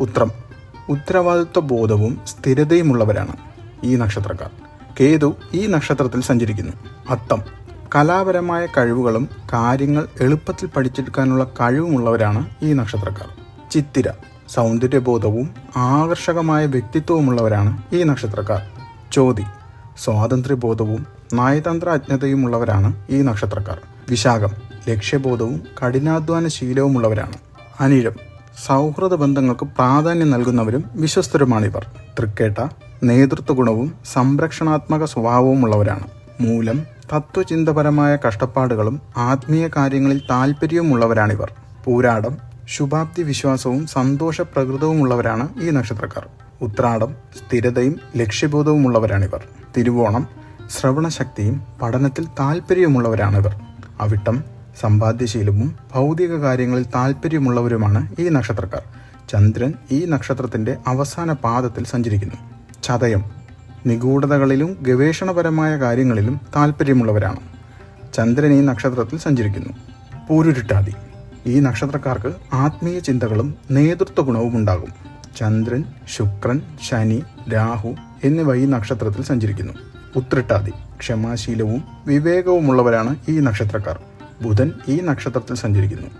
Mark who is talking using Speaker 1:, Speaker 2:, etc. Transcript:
Speaker 1: ഉത്രം. ഉത്തരവാദിത്വ ബോധവും സ്ഥിരതയുമുള്ളവരാണ് ഈ നക്ഷത്രക്കാർ. കേതു ഈ നക്ഷത്രത്തിൽ സഞ്ചരിക്കുന്നു. അത്തം. കലാപരമായ കഴിവുകളും കാര്യങ്ങൾ എളുപ്പത്തിൽ പഠിച്ചെടുക്കാനുള്ള കഴിവുമുള്ളവരാണ് ഈ നക്ഷത്രക്കാർ. ചിത്തിര. സൗന്ദര്യബോധവും ആകർഷകമായ വ്യക്തിത്വവുമുള്ളവരാണ് ഈ നക്ഷത്രക്കാർ. ചോതി. സ്വാതന്ത്ര്യബോധവും നയതന്ത്ര അജ്ഞതയുമുള്ളവരാണ് ഈ നക്ഷത്രക്കാർ. വിശാഖം. ലക്ഷ്യബോധവും കഠിനാധ്വാന ശീലവുമുള്ളവരാണ് അനിഴം. സൗഹൃദ ബന്ധങ്ങൾക്ക് പ്രാധാന്യം നൽകുന്നവരും വിശ്വസ്തരുമാണിവർ. തൃക്കേട്ട നേതൃത്വ ഗുണവും സംരക്ഷണാത്മക സ്വഭാവവുമുള്ളവരാണ്. മൂലം തത്വചിന്തപരമായ കഷ്ടപ്പാടുകളും ആത്മീയ കാര്യങ്ങളിൽ താല്പര്യവുമുള്ളവരാണിവർ പൂരാടം ശുഭാപ്തി വിശ്വാസവും സന്തോഷപ്രകൃതവുമുള്ളവരാണ് ഈ നക്ഷത്രക്കാർ. ഉത്രാടം സ്ഥിരതയും ലക്ഷ്യബോധവുമുള്ളവരാണിവർ. തിരുവോണം ശ്രവണശക്തിയും പഠനത്തിൽ താല്പര്യമുള്ളവരാണിവർ അവിട്ടം സമ്പാദ്യശീലവും ഭൗതിക കാര്യങ്ങളിൽ താല്പര്യമുള്ളവരുമാണ് ഈ നക്ഷത്രക്കാർ. ചന്ദ്രൻ ഈ നക്ഷത്രത്തിന്റെ അവസാന പാദത്തിൽ സഞ്ചരിക്കുന്നു. ചതയം നിഗൂഢതകളിലും ഗവേഷണപരമായ കാര്യങ്ങളിലും താല്പര്യമുള്ളവരാണ് ചന്ദ്രൻ ഈ നക്ഷത്രത്തിൽ സഞ്ചരിക്കുന്നു. പൂരുരുട്ടാതി ഈ നക്ഷത്രക്കാർക്ക് ആത്മീയ ചിന്തകളും നേതൃത്വ ഗുണവും ഉണ്ടാകും. ചന്ദ്രൻ ശുക്രൻ ശനി രാഹു എന്നിവ ഈ നക്ഷത്രത്തിൽ സഞ്ചരിക്കുന്നു. ഉത്രട്ടാതി ക്ഷമാശീലവും വിവേകവുമുള്ളവരാണ് ഈ നക്ഷത്രക്കാർ. ബുധൻ ഈ നക്ഷത്രത്തിൽ സഞ്ചരിക്കുന്നു.